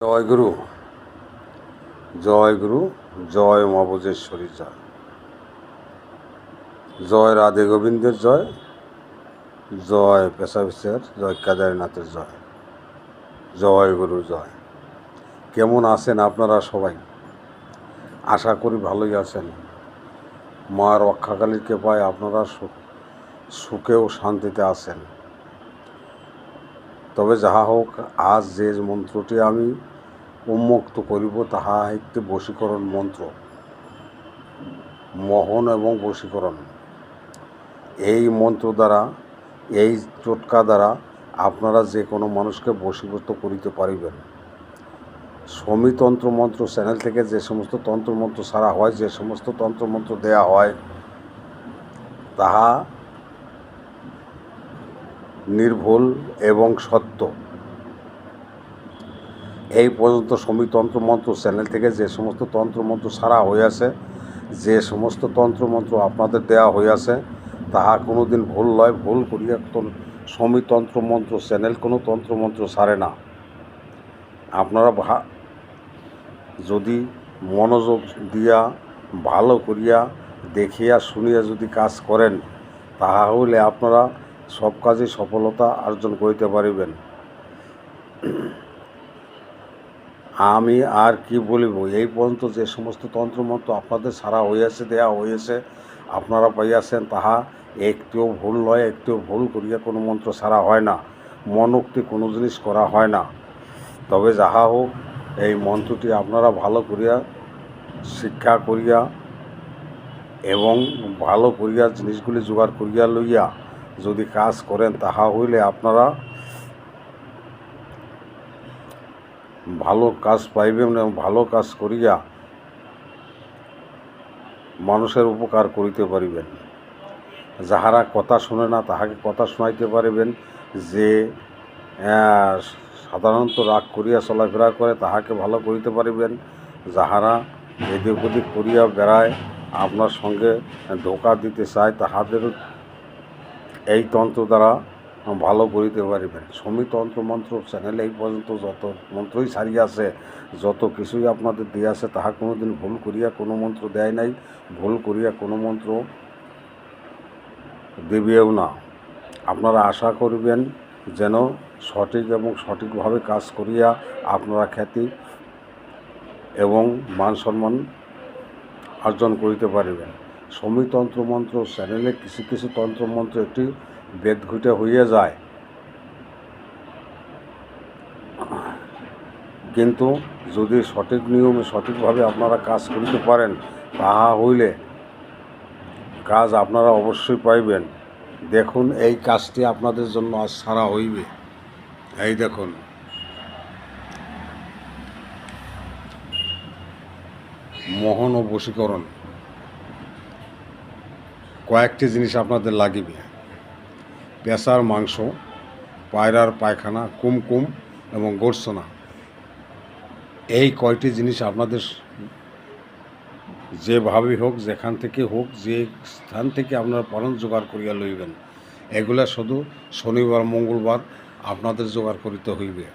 জয় গুরু জয় গুরু, জয় মবজেশ্বরী জয়। জয় রাধে গোবিন্দের জয় জয় পেশাবিশের, জয় কেদারনাথের জয়। জয় গুরু, জয়। কেমন আছেন আপনারা সবাই? আশা করি ভালোই আছেন। মা রক্ষাকালীর কৃপায় আপনারা সুখে ও শান্তিতে আছেন। তবে যাহা হোক, আজ যে মন্ত্রটি আমি উন্মুক্ত করিব তাহা একটি বশীকরণ মন্ত্র। মোহন এবং বশীকরণ। এই মন্ত্র দ্বারা, এই টোটকা দ্বারা আপনারা যে কোনো মানুষকে বশীভূত করিতে পারিবেন। সমিতন্ত্র মন্ত্র চ্যানেল থেকে যে সমস্ত তন্ত্রমন্ত্র সারা হয়, যে সমস্ত তন্ত্রমন্ত্র দেয়া হয়, তাহা নির্ভুল এবং সত্য। এই পর্যন্ত সমিতন্ত্র মন্ত্র চ্যানেল থেকে যে সমস্ত তন্ত্রমন্ত্র সারা হইয়াছে যে সমস্ত তন্ত্রমন্ত্র আপনাদের দেওয়া হইয়াছে তাহা কোনো দিন ভুল নয়, ভুল করিয়া সমিতন্ত্র মন্ত্র চ্যানেল কোনো তন্ত্রমন্ত্র সারে না। আপনারা যদি মনোযোগ দিয়া, ভালো করিয়া, দেখিয়া, শুনিয়া যদি কাজ করেন তাহা হইলে আপনারা সব কাজে সফলতা অর্জন করিতে পারিবেন। আমি আর কি বলিব? এই পর্যন্ত যে সমস্ত তন্ত্রমন্ত্র আপনাদের সারা হইয়াছে, দেয়া হইয়াছে, আপনারা পাইয়াছেন, তাহা একটিও ভুল নয়, একটিও ভুল করিয়া কোনো মন্ত্র সারা হয় না, মনোক্তি কোনো জিনিস করা হয় না। তবে যাহা হোক, এই মন্ত্রটি আপনারা ভালো করিয়া শিক্ষা করিয়া এবং ভালো করিয়া জিনিসগুলি জোগাড় করিয়া লইয়া যদি কাজ করেন, তাহা হইলে আপনারা ভালো কাজ পাইবেন এবং ভালো কাজ করিয়া মানুষের উপকার করিতে পারিবেন। যাহারা কথা শুনে না, তাহাকে কথা শোনাইতে পারিবেন। যে সাধারণত রাগ করিয়া চলাফেরা করে, তাহাকে ভালো করিতে পারিবেন। যাহারা এদিক ওদিক করিয়া বেড়ায়, আপনার সঙ্গে ধোকা দিতে চায়, তাহাদের এই তন্ত্র দ্বারা ভালো করিতে পারিবেন সমিতন্ত্র মন্ত্র চ্যানেলে এই পর্যন্ত যত মন্ত্রই সারিয়াছে যত কিছুই আপনাদের দিয়াছে তাহা কোনো দিন ভুল করিয়া কোনো মন্ত্র দেয় নাই ভুল করিয়া কোনো মন্ত্র দেবেও না আপনারা আশা করবেন যেন সঠিক এবং সঠিকভাবে কাজ করিয়া আপনারা খ্যাতি এবং মান সম্মান অর্জন করিতে পারিবেন সমিতন্ত্র মন্ত্র চ্যানেলে কিছু কিছু তন্ত্রমন্ত্র একটি বেদ ঘুটে হইয়া যায়। কিন্তু যদি সঠিক নিয়মে সঠিকভাবে আপনারা কাজ করিতে পারেন, তাহা হইলে কাজ আপনারা অবশ্যই পাইবেন। দেখুন, এই কাজটি আপনাদের জন্য আজ সারা হইবে। এই দেখুন। মোহন ও বশীকরণ। কয়েকটি জিনিস আপনাদের লাগিবে। পেশার মাংস, পায়রার পায়খানা, কুমকুম এবং গোরসোনা। এই কয়টি জিনিস আপনাদের যেভাবেই হোক, যেখান থেকে হোক, যে স্থান থেকে আপনারা পালন জোগাড় করিয়া লইবেন, এগুলা শুধু শনিবার, মঙ্গলবার আপনাদের জোগাড় করিতে হইবে।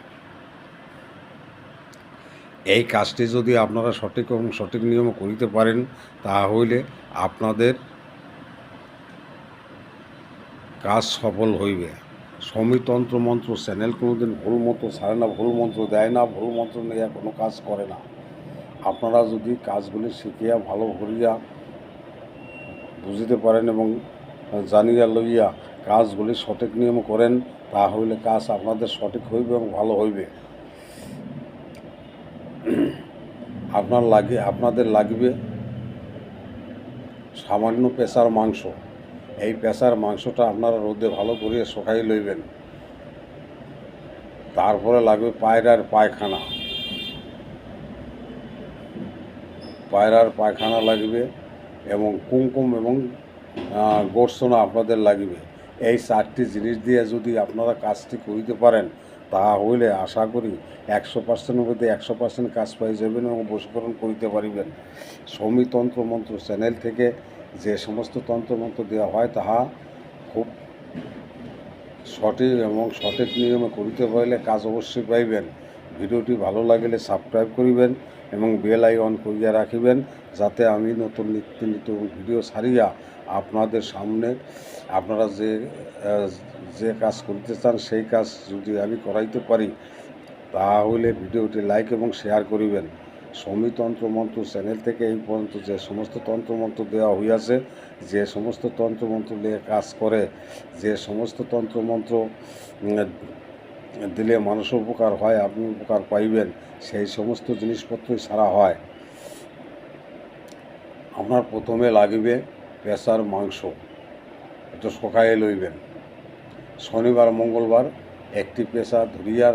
এই কাজটি যদি আপনারা সঠিক এবং সঠিক নিয়মে করিতে পারেন তাহা হইলে আপনাদের কাজ সফল হইবে। সমিতন্ত্র মন্ত্র চ্যানেল কোনোদিন ভুল মন্ত্র ছাড়ে না, ভুল মন্ত্র দেয় না, ভুল মন্ত্র নিয়ে কোনো কাজ করে না। আপনারা যদি কাজগুলি শিখিয়া, ভালো করিয়া বুঝিতে পারেন এবং জানিয়া লইয়া কাজগুলি সঠিক নিয়ম করেন তা হইলে কাজ আপনাদের সঠিক হইবে এবং ভালো হইবে। আপনার লাগে, আপনাদের লাগবে সামান্য পেশার মাংস। এই পেশার মাংসটা আপনারা রোদে ভালো করে শুকাই লইবেন। তারপরে লাগবে পায়রার পায়খানা। পায়রার পায়খানা লাগবে এবং কুমকুম এবং গোরসোনা আপনাদের লাগবে। এই চারটি জিনিস দিয়ে যদি আপনারা কাজটি করিতে পারেন তাহা হইলে আশা করি একশো পার্সেন্টের মধ্যে একশো পার্সেন্ট কাজ পাই যাবেন এবং বশীকরণ করিতে পারিবেন। সমিতন্ত্র মন্ত্র চ্যানেল থেকে যে সমস্ত তন্ত্রমন্ত্র দেওয়া হয় তাহা খুব সঠিক এবং সঠিক নিয়মে করিতে পারলে কাজ অবশ্যই পাইবেন। ভিডিওটি ভালো লাগলে সাবস্ক্রাইব করিবেন এবং বেল আইকন করিয়া রাখিবেন যাতে আমি নতুন নিত্য নিত্য ভিডিও ছাড়িয়া আপনাদের সামনে আপনারা যে যে কাজ করতে চান সেই কাজ যদি আমি করাইতে পারি, তাহলে ভিডিওটি লাইক এবং শেয়ার করিবেন। সমী তন্ত্রমন্ত্র চ্যানেল থেকে এই পর্যন্ত যে সমস্ত তন্ত্রমন্ত্র দেওয়া হইয়াছে, যে সমস্ত তন্ত্রমন্ত্র নিয়ে কাজ করে, যে সমস্ত তন্ত্রমন্ত্র দিলে মানুষের উপকার হয়, আপনি উপকার পাইবেন, সেই সমস্ত জিনিসপত্রই সারা হয়। আপনার প্রথমে লাগবে পেশার মাংস, এটা সকালে লইবেন। শনিবার, মঙ্গলবার একটি পেশা ধরিয়া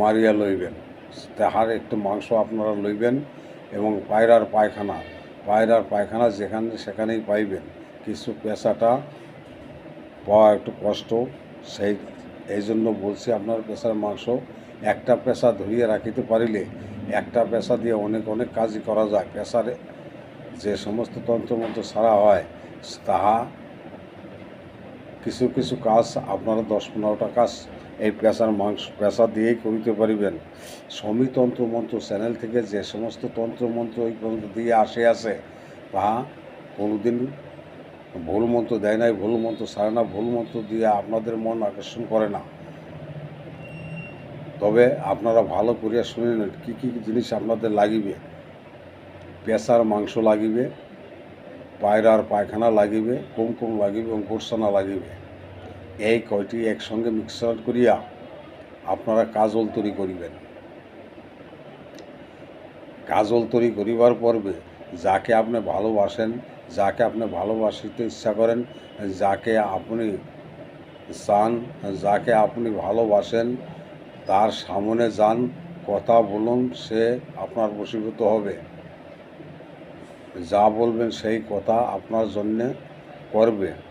মারিয়া লইবেন। তাহার একটু মাংস আপনারা লইবেন এবং পায়রার পায়খানা পায়রার পায়খানা যেখানে সেখানেই পাইবেন। কিছু পেশাটা পাওয়া একটু কষ্ট, সেই এই জন্য বলছি আপনার পেশার মাংস একটা পেশা ধরিয়ে রাখিতে পারিলে একটা পেশা দিয়ে অনেক অনেক কাজই করা যায়। পেশারে যে সমস্ত তন্ত্রমন্ত্র সারা হয়, তাহা কিছু কিছু কাজ, আপনারা দশ পনেরোটা কাজ এই পেশার মাংস, পেশা দিয়েই করিতে পারিবেন সমী তন্ত্রমন্ত্র চ্যানেল থেকে যে সমস্ত তন্ত্রমন্ত্র এই পর্যন্ত দিয়ে আসে আছে তাহা কোনোদিন ভুল মন্ত্র দেয় নাই, ভুল মন্ত্র সারে না, ভুল মন্ত্র দিয়ে আপনাদের মন আকর্ষণ করে না। তবে আপনারা ভালো করিয়া শুনে নেন কী কী জিনিস আপনাদের লাগিবে। পেশার মাংস লাগিবে, পায়রার পায়খানা লাগিবে, কুমকুম লাগিবে অঙ্কুরসানা লাগিবে। এই কয়টি একসঙ্গে মিক্সার করিয়া আপনারা কাজল তৈরি করিবেন। কাজল তৈরি করিবার পর্বে যাকে আপনি ভালোবাসেন, যাকে আপনি ভালোবাসিতে ইচ্ছা করেন, যাকে আপনি চান, যাকে আপনি ভালোবাসেন, তার সামনে যান, কথা বলুন, সে আপনার বশীভূত হবে। যা বলবেন সেই কথা আপনার জন্যে করবে।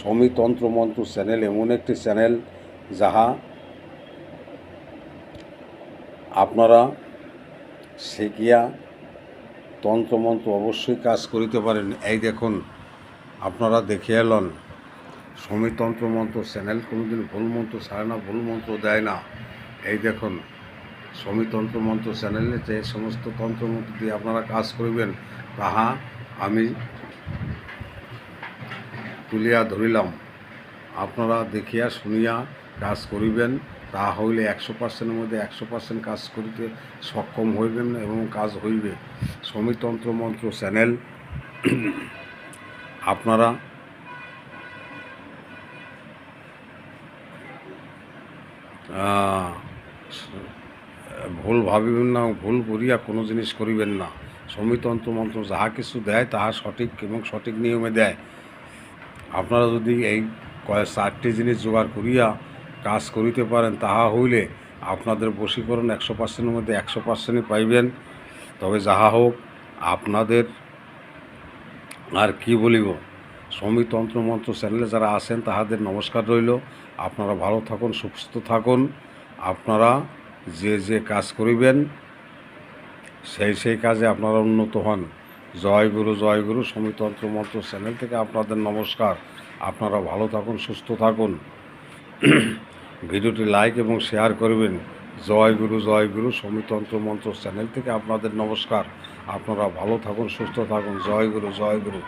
সমিতন্ত্র মন্ত্র চ্যানেল, এমন একটি চ্যানেল যাহা আপনারা শিখিয়া তন্ত্রমন্ত্র অবশ্যই কাজ করিতে পারেন। এই দেখুন, আপনারা দেখে এলন সমিতন্ত্র মন্ত্র চ্যানেল কোনোদিন ভুল মন্ত্র ছাড়ে না, ভুল মন্ত্র দেয় না। এই দেখুন সমিতন্ত্র মন্ত্র চ্যানেলে যে সমস্ত তন্ত্রমন্ত্র দিয়ে আপনারা কাজ করিবেন, তাহা আমি তুলিয়া ধরিলাম। আপনারা দেখিয়া শুনিয়া কাজ করিবেন, তা হইলে একশো পার্সেন্টের মধ্যে একশো পার্সেন্ট কাজ করিতে সক্ষম হইবেন এবং কাজ হইবে। সমিতন্ত্র মন্ত্র চ্যানেল, আপনারা ভুল ভাবিবেন না, ভুল করিয়া কোনো জিনিস করিবেন না। সমিতন্ত্র মন্ত্র যাহা কিছু দেয়, তাহা সঠিক এবং সঠিক নিয়মে দেয়। আপনারা যদি এই কয়েক চারটি জিনিস জোগাড় করিয়া কাজ করিতে পারেন, তাহা হইলে আপনাদের বশীকরণ একশো পার্সেন্টের মধ্যে একশো পার্সেন্টই পাইবেন। তবে যাহা হোক, আপনাদের আর কি বলিব? সমিতন্ত্র মন্ত্র চ্যানেলে যারা আছেন, তাহাদের নমস্কার রইল। আপনারা ভালো থাকুন, সুস্থ থাকুন। আপনারা যে যে কাজ করিবেন, সেই সেই কাজে আপনারা উন্নত হন। জয় গুরু জয় গুরু, সমিতন্ত্র মন্ত্র চ্যানেল থেকে আপনাদের নমস্কার। আপনারা ভালো থাকুন, সুস্থ থাকুন। ভিডিওটি লাইক এবং শেয়ার করবেন। জয় গুরু জয় গুরু, সমিতন্ত্র মন্ত্র চ্যানেল থেকে আপনাদের নমস্কার। আপনারা ভালো থাকুন, সুস্থ থাকুন। জয় গুরু জয় গুরু।